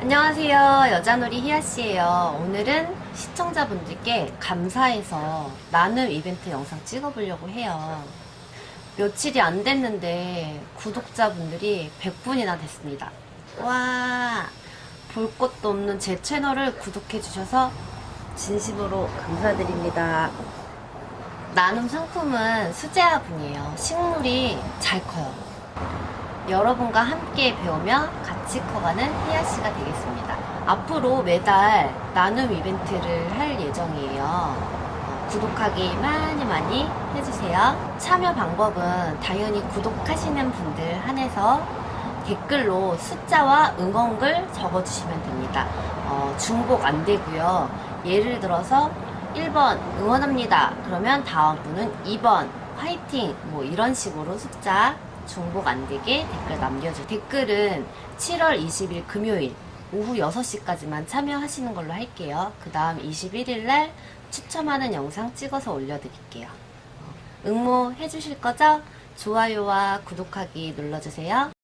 안녕하세요. 여자놀이 희아씨예요. 오늘은 시청자분들께 감사해서 나눔 이벤트 영상 찍어보려고 해요. 며칠이 안 됐는데 구독자분들이 100분이나 됐습니다. 와, 볼 것도 없는 제 채널을 구독해주셔서 진심으로 감사드립니다. 나눔 상품은 수제화분이에요. 식물이 잘 커요. 여러분과 함께 배우며 같이 커가는 희아 씨가 되겠습니다. 앞으로 매달 나눔 이벤트를 할 예정이에요. 어, 구독하기 많이 많이 해주세요. 참여 방법은 당연히 구독하시는 분들 한해서 댓글로 숫자와 응원글 적어주시면 됩니다. 어, 중복 안 되고요. 예를 들어서 1번 응원합니다. 그러면 다음 분은 2번 화이팅 뭐 이런 식으로 숫자 중복 안 되게 댓글 남겨주세요. 댓글은 7월 20일 금요일 오후 6시까지만 참여하시는 걸로 할게요. 그 다음 21일 날 추첨하는 영상 찍어서 올려드릴게요. 응모 해주실 거죠? 좋아요와 구독하기 눌러주세요.